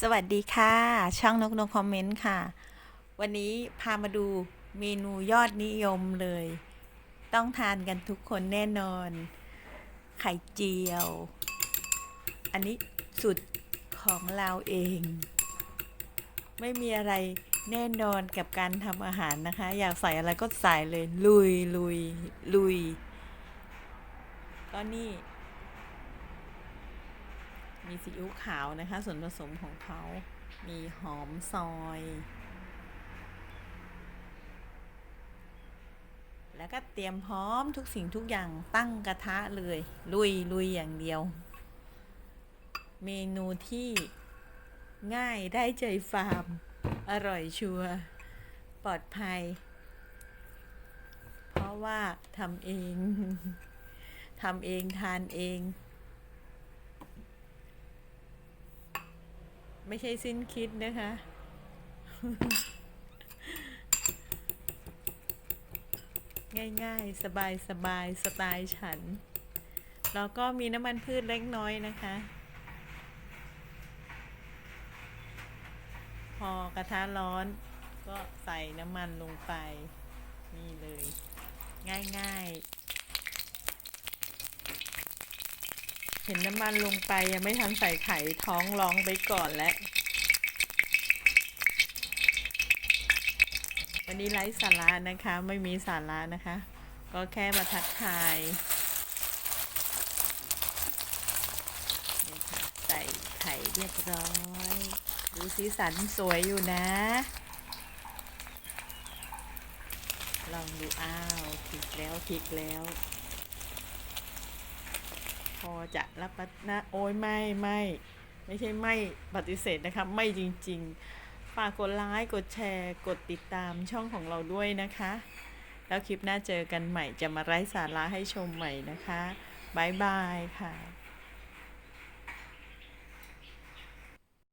สวัสดีค่ะ ช่างนกนกคอมเมนต์ค่ะ วันนี้พามาดูเมนูยอดนิยมเลย ต้องทานกันทุกคนแน่นอน ไข่เจียว อันนี้สุดของเราเอง ไม่มีอะไรแน่นอนกับการทำอาหารนะคะ อยากใส่อะไรก็ใส่เลย ลุยลุยลุย ก็นี่ มีซีอิ๊วขาวนะคะ ส่วนผสมของเขา มีหอมซอย แล้วก็เตรียมพร้อมทุกสิ่งทุกอย่างตั้งกระทะเลย ลุยลุยอย่างเดียว เมนูที่ง่ายได้ใจฟาร์ม อร่อยชัวร์ปลอดภัย เพราะว่าทำเองทำเองทานเอง ไม่ใช่สิ้นคิดนะคะ ง่ายๆ สบายสบายสไตล์ฉัน แล้วก็มีน้ำมันพืชเล็กน้อยนะคะ พอกระทะร้อนก็ใส่น้ำมันลงไป นี่เลย ง่ายๆ เห็นน้ำมันลงไปยังไม่ทันใส่ไข่ท้องร้องไปก่อนแล้ว วันนี้ไร้สาระนะคะไม่มีสาระนะคะ ก็แค่มาทักทายใส่ไข่เรียบร้อย ดูสีสันสวยอยู่นะ ลองดูอ้าวพลิกแล้วพลิกแล้ว อจะรับประนะโอ้ยไม่ไม่ไม่ใช่ไม่ปฏิเสธนะคะไม่จริงๆฝากกดไลค์กดแชร์ กดติดตามช่องของเราด้วยนะคะ แล้วคลิปหน้าเจอกันใหม่จะมาไร้สาระให้ชมใหม่นะคะบายบายค่ะ